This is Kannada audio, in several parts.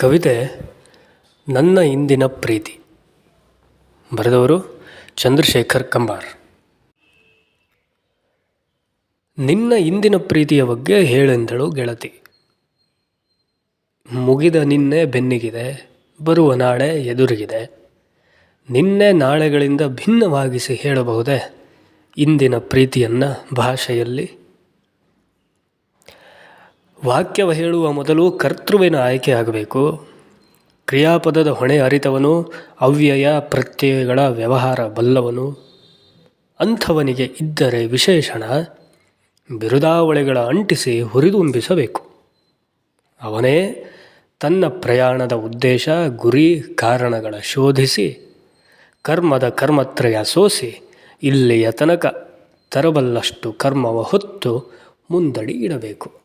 ಕವಿತೆ ನನ್ನ ಇಂದಿನ ಪ್ರೀತಿ. ಬರೆದವರು ಚಂದ್ರಶೇಖರ್ ಕಂಬಾರ್. ನಿನ್ನ ಇಂದಿನ ಪ್ರೀತಿಯ ಬಗ್ಗೆ ಹೇಳೆಂದಳು ಗೆಳತಿ. ಮುಗಿದ ನಿನ್ನೆ ಬೆನ್ನಿಗಿದೆ, ಬರುವ ನಾಳೆ ಎದುರಿಗಿದೆ. ನಿನ್ನೆ ನಾಳೆಗಳಿಂದ ಭಿನ್ನವಾಗಿಸಿ ಹೇಳಬಹುದೇ ಇಂದಿನ ಪ್ರೀತಿಯನ್ನು ಭಾಷೆಯಲ್ಲಿ? ವಾಕ್ಯವ ಹೇಳುವ ಮೊದಲು ಕರ್ತೃವಿನ ಆಯ್ಕೆ ಆಗಬೇಕು. ಕ್ರಿಯಾಪದದ ಹೊಣೆ ಅರಿತವನು, ಅವ್ಯಯ ಪ್ರತ್ಯಯಗಳ ವ್ಯವಹಾರ ಬಲ್ಲವನು. ಅಂಥವನಿಗೆ ಇದ್ದರೆ ವಿಶೇಷಣ, ಬಿರುದಾವಳಿಗಳ ಅಂಟಿಸಿ ಹುರಿದುಂಬಿಸಬೇಕು. ಅವನೇ ತನ್ನ ಪ್ರಯಾಣದ ಉದ್ದೇಶ ಗುರಿ ಕಾರಣಗಳ ಶೋಧಿಸಿ, ಕರ್ಮದ ಕರ್ಮತ್ರಯ ಸೋಸಿ, ಇಲ್ಲಿಯ ತನಕ ತರಬಲ್ಲಷ್ಟು ಕರ್ಮವ ಹೊತ್ತು ಮುಂದಡಿ ಇಡಬೇಕು.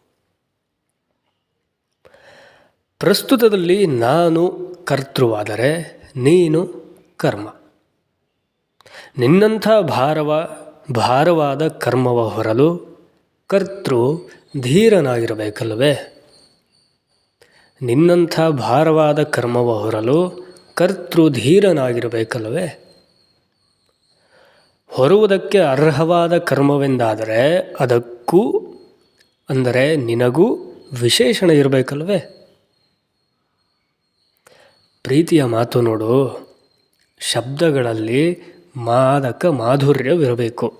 ಪ್ರಸ್ತುತದಲ್ಲಿ ನಾನು ಕರ್ತೃವಾದರೆ ನೀನು ಕರ್ಮ. ನಿನ್ನಂಥ ಭಾರವ, ಭಾರವಾದ ಕರ್ಮವ ಹೊರಲು ಕರ್ತೃ ಧೀರನಾಗಿರಬೇಕಲ್ಲವೇ? ನಿನ್ನಂಥ ಭಾರವಾದ ಕರ್ಮವ ಹೊರಲು ಕರ್ತೃ ಧೀರನಾಗಿರಬೇಕಲ್ಲವೇ? ಹೊರುವುದಕ್ಕೆ ಅರ್ಹವಾದ ಕರ್ಮವೆಂದಾದರೆ ಅದಕ್ಕೂ ಅಂದರೆ ನಿನಗೂ ವಿಶೇಷಣ ಇರಬೇಕಲ್ವೇ ಪ್ರೀತಿಯ ಮಾತು ನೋಡು. ಶಬ್ದಗಳಲ್ಲಿ ಮಾದಕ ಮಾಧುರ್ಯವಿರಬೇಕು.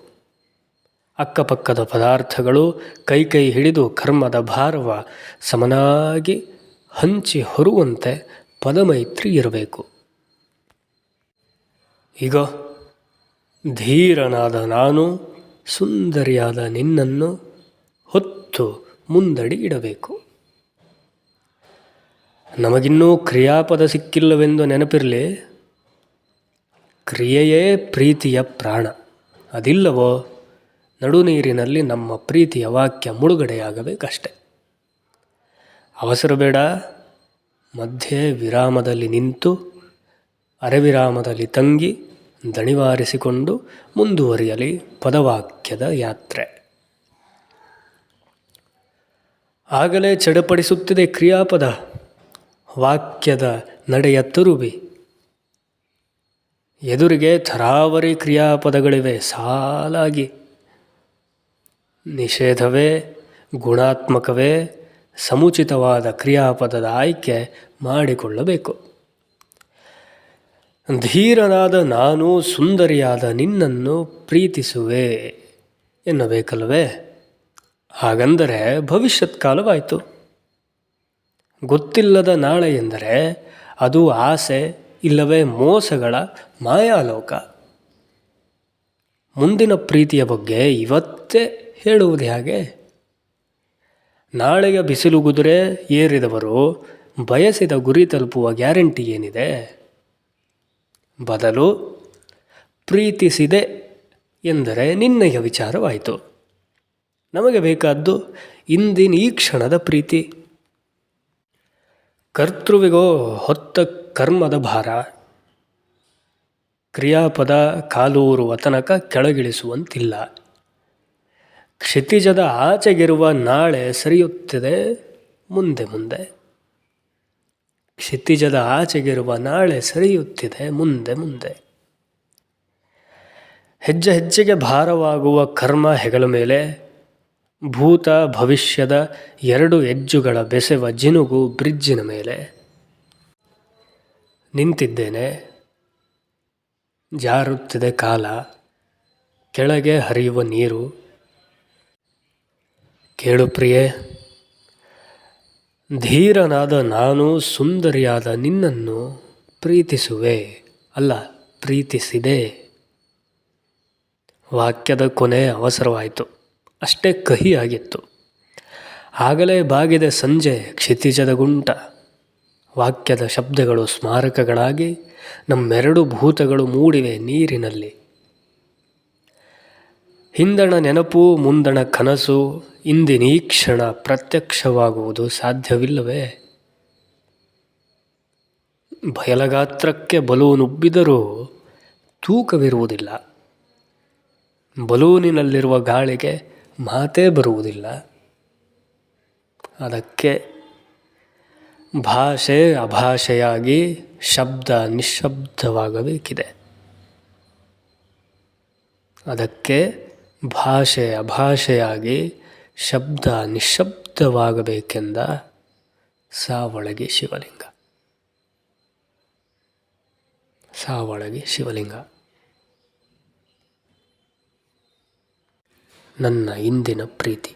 ಅಕ್ಕಪಕ್ಕದ ಪದಾರ್ಥಗಳು ಕೈ ಕೈ ಹಿಡಿದು ಕರ್ಮದ ಭಾರವ ಸಮನಾಗಿ ಹಂಚಿ ಹೊರುವಂತೆ ಪದಮೈತ್ರಿ ಇರಬೇಕು. ಈಗ ಧೀರನಾದ ನಾನು ಸುಂದರಿಯಾದ ನಿನ್ನನ್ನು ಹೊತ್ತು ಮುಂದಡಿ ಇಡಬೇಕು. ನಮಗಿನ್ನೂ ಕ್ರಿಯಾಪದ ಸಿಕ್ಕಿಲ್ಲವೆಂದು ನೆನಪಿರಲಿ? ಕ್ರಿಯೆಯೇ ಪ್ರೀತಿಯ ಪ್ರಾಣ. ಅದಿಲ್ಲವೋ? ನಡುನೀರಿನಲ್ಲಿ ನಮ್ಮ ಪ್ರೀತಿಯ ವಾಕ್ಯ ಮುಳುಗಡೆಯಾಗಬೇಕಷ್ಟೆ. ಅವಸರ ಬೇಡ. ಮಧ್ಯೆ ವಿರಾಮದಲ್ಲಿ ನಿಂತು, ಅರೆವಿರಾಮದಲ್ಲಿ ತಂಗಿ, ದಣಿವಾರಿಸಿಕೊಂಡು ಮುಂದುವರಿಯಲಿ ಪದವಾಕ್ಯದ ಯಾತ್ರೆ. ಆಗಲೇ ಚಡಪಡಿಸುತ್ತಿದೆ ಕ್ರಿಯಾಪದ. ವಾಕ್ಯದ ನಡೆಯ ತುರುಬಿ ಎದುರಿಗೆ ಥರಾವರಿ ಕ್ರಿಯಾಪದಗಳಿವೆ ಸಾಲಾಗಿ. ನಿಷೇಧವೇ, ಗುಣಾತ್ಮಕವೇ, ಸಮುಚಿತವಾದ ಕ್ರಿಯಾಪದದ ಆಯ್ಕೆ ಮಾಡಿಕೊಳ್ಳಬೇಕು. ಧೀರನಾದ ನಾನು ಸುಂದರಿಯಾದ ನಿನ್ನನ್ನು ಪ್ರೀತಿಸುವೆ ಎನ್ನಬೇಕಲ್ಲವೇ? ಹಾಗಂದರೆ ಭವಿಷ್ಯತ್ ಕಾಲವಾಯಿತು ಗೊತ್ತಿಲ್ಲದ ನಾಳೆ ಎಂದರೆ ಅದು ಆಸೆ ಇಲ್ಲವೇ ಮೋಸಗಳ ಮಾಯಾಲೋಕ. ಮುಂದಿನ ಪ್ರೀತಿಯ ಬಗ್ಗೆ ಇವತ್ತೇ ಹೇಳುವುದು ಹೇಗೆ. ನಾಳೆಯ ಬಿಸಿಲುಗುದುರೆ ಏರಿದವರು ಬಯಸಿದ ಗುರಿ ತಲುಪುವ ಗ್ಯಾರಂಟಿ ಏನಿದೆ? ಬದಲು ಪ್ರೀತಿಸಿದೆ ಎಂದರೆ ನಿನ್ನೆಯ ವಿಚಾರವಾಯಿತು. ನಮಗೆ ಬೇಕಾದ್ದು ಇಂದಿನ ಈ ಕ್ಷಣದ ಪ್ರೀತಿ. ಕರ್ತೃವಿಗೋ ಹೊತ್ತ ಕರ್ಮದ ಭಾರ. ಕ್ರಿಯಾಪದ ಕಾಲೂರುವ ತನಕ ಕೆಳಗಿಳಿಸುವಂತಿಲ್ಲ. ಕ್ಷಿತಿಜದ ಆಚೆಗಿರುವ ನಾಳೆ ಸರಿಯುತ್ತಿದೆ ಮುಂದೆ ಮುಂದೆ. ಕ್ಷಿತಿಜದ ಆಚೆಗಿರುವ ನಾಳೆ ಸರಿಯುತ್ತಿದೆ ಮುಂದೆ ಮುಂದೆ. ಹೆಜ್ಜೆ ಹೆಜ್ಜೆಗೆ ಭಾರವಾಗುವ ಕರ್ಮ ಹೆಗಲ ಮೇಲೆ ಭೂತ ಭವಿಷ್ಯದ ಎರಡು ಹೆಜ್ಜುಗಳ ಬೆಸೆವ ಜಿನುಗು ಬ್ರಿಡ್ಜಿನ ಮೇಲೆ. ನಿಂತಿದ್ದೇನೆ. ಜಾರುತ್ತಿದೆ ಕಾಲ. ಕೆಳಗೆ ಹರಿಯುವ ನೀರು. ಕೇಳು ಪ್ರಿಯೆ. ಧೀರನಾದ ನಾನು ಸುಂದರಿಯಾದ ನಿನ್ನನ್ನು ಪ್ರೀತಿಸುವೆ. ಅಲ್ಲ, ಪ್ರೀತಿಸಿದೆ. ವಾಕ್ಯದ ಕೊನೆ ಅವಸರವಾಯಿತು. ಅಷ್ಟೇ ಕಹಿಯಾಗಿತ್ತು ಆಗಲೇ ಬಾಗಿದೆ ಸಂಜೆ ಕ್ಷಿತಿಜದ ಗುಂಟ. ವಾಕ್ಯದ ಶಬ್ದಗಳು ಸ್ಮಾರಕಗಳಾಗಿ ನಮ್ಮೆರಡು ಭೂತಗಳು ಮೂಡಿವೆ ನೀರಿನಲ್ಲಿ. ಹಿಂದಣ ನೆನಪು, ಮುಂದಣ ಕನಸು ಇಂದಿನ ಈ ಕ್ಷಣ ಪ್ರತ್ಯಕ್ಷವಾಗುವುದು ಸಾಧ್ಯವಿಲ್ಲವೇ? ಬಯಲಗಾತ್ರಕ್ಕೆ ಬಲೂನುಬ್ಬಿದರೂ ತೂಕವಿರುವುದಿಲ್ಲ. ಬಲೂನಿನಲ್ಲಿರುವ ಗಾಳಿಗೆ ಮಾತೇ ಬರುವುದಿಲ್ಲ. ಅದಕ್ಕೆ ಭಾಷೆ ಅಭಾಷೆಯಾಗಿ ಶಬ್ದ ನಿಶ್ಶಬ್ದವಾಗಬೇಕಿದೆ. ಅದಕ್ಕೆ ಭಾಷೆ ಅಭಾಷೆಯಾಗಿ ಶಬ್ದ ನಿಶ್ಶಬ್ದವಾಗಬೇಕೆಂದ ಸಾವಳಗಿ ಶಿವಲಿಂಗ. ಸಾವಳಗಿ ಶಿವಲಿಂಗ. ನನ್ನ ಇಂದಿನ ಪ್ರೀತಿ.